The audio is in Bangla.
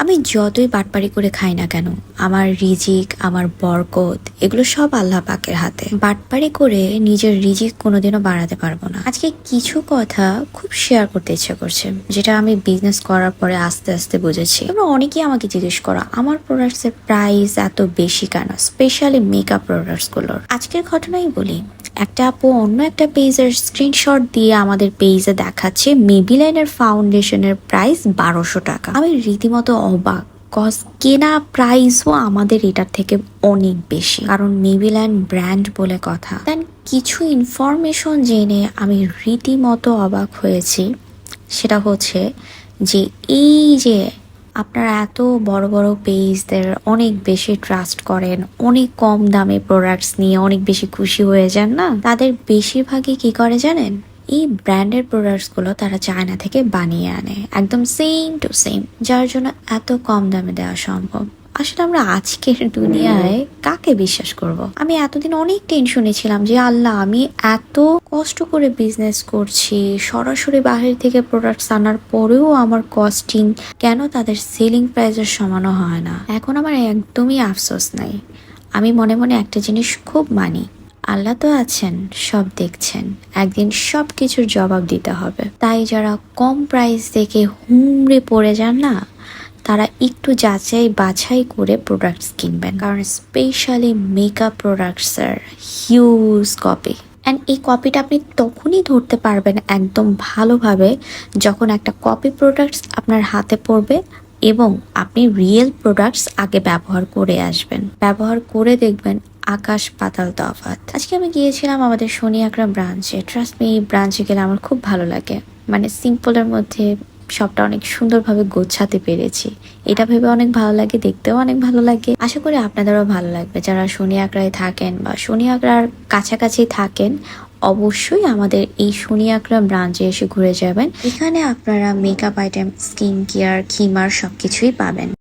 আমি যতই বাটপারি করে খাই না কেন, আমার রিজিক, আমার বরকত, এগুলো সব আল্লাহ পাকের হাতে। বাটপারি করে নিজের রিজিক কোনোদিনও বাড়াতে পারব না। আজকে কিছু কথা খুব শেয়ার করতে ইচ্ছে করছে, যেটা আমি বিজনেস করার পরে আস্তে আস্তে বুঝেছি। তোমরা অনেকেই আমাকে জিজ্ঞেস করো, আমার প্রোডাক্টস এর প্রাইস এত বেশি কেন? স্পেশালি মেকআপ প্রোডাক্টসগুলোর। আজকের ঘটনাই বলি। একটা আপু অন্য একটা পেজের স্ক্রিনশট দিয়ে আমাদের পেজে দেখাচ্ছে মেবিলাইনের ফাউন্ডেশনের প্রাইস বারোশো টাকা। আমি রীতিমতো অবাক কজ কেনা প্রাইসও আমাদের এটার থেকে অনেক বেশি। কারণ মেবিলাইন ব্র্যান্ড বলে কথা। দেন কিছু ইনফরমেশন জেনে আমি রীতিমতো অবাক হয়েছি। সেটা হচ্ছে যে এই যে আপনারা এত বড় বড় পেজদের অনেক বেশি ট্রাস্ট করেন, অনেক কম দামে প্রোডাক্টস নিয়ে অনেক বেশি খুশি হয়ে যান না? তাদের বেশিরভাগই কি করে জানেন? এই ব্র্যান্ডের প্রোডাক্টসগুলো তারা চায়না থেকে বানিয়ে আনে। একদম সেম টু সেম যার জন্য এত কম দামে দেওয়া সম্ভব। আসলে আমরা আজকের দুনিয়ায় কাকে বিশ্বাস করব। আমি এতদিন অনেক টেনশনে ছিলাম যে আল্লাহ, আমি এত কষ্ট করে বিজনেস করছি, সরাসরি বাহির থেকে প্রোডাক্টস আনার পরেও আমার কস্টিং কেন তাদের সেলিং প্রাইসের সমানও হয় না? এখন আমার একদমই আফসোস নাই। আমি মনে মনে একটা জিনিস খুব মানি। আল্লাহ তো আছেন, সব দেখছেন। একদিন সব কিছুর জবাব দিতে হবে। তাই যারা কম প্রাইস দেখে হুমড়ে পড়ে যান না তারা একটু যাচাই বাছাই করে প্রোডাক্টস কিনবেন। কারণ স্পেশালি মেকআপ প্রোডাক্টসের হিউজ কপি অ্যান্ড এই কপিটা আপনি তখনই ধরতে পারবেন একদম ভালোভাবে যখন একটা কপি প্রোডাক্টস আপনার হাতে পড়বে এবং আপনি রিয়েল প্রোডাক্টস আগে ব্যবহার করে আসবেন। ব্যবহার করে দেখবেন আকাশ পাতাল তফাৎ। আজকে আমি গিয়েছিলাম আমাদের আকরা ব্রাঞ্চে ট্রাস্ট মি এই ব্রাঞ্চে গেলে আমার খুব ভালো লাগে। মানে সিম্পলের মধ্যে সবটা অনেক সুন্দরভাবে গোছাতে পেরেছি। এটা ভেবে অনেক ভালো লাগে, দেখতেও অনেক ভালো লাগে। আশা করি আপনাদেরও ভালো লাগবে। যারা শনি আঁকড়ায় থাকেন বা শনি আঁকড়ার কাছাকাছি থাকেন, অবশ্যই আমাদের এই শনি আকড়া ব্রাঞ্চে এসে ঘুরে যাবেন। এখানে আপনারা মেকআপ আইটেম স্কিন কেয়ার খিমার সবকিছুই পাবেন।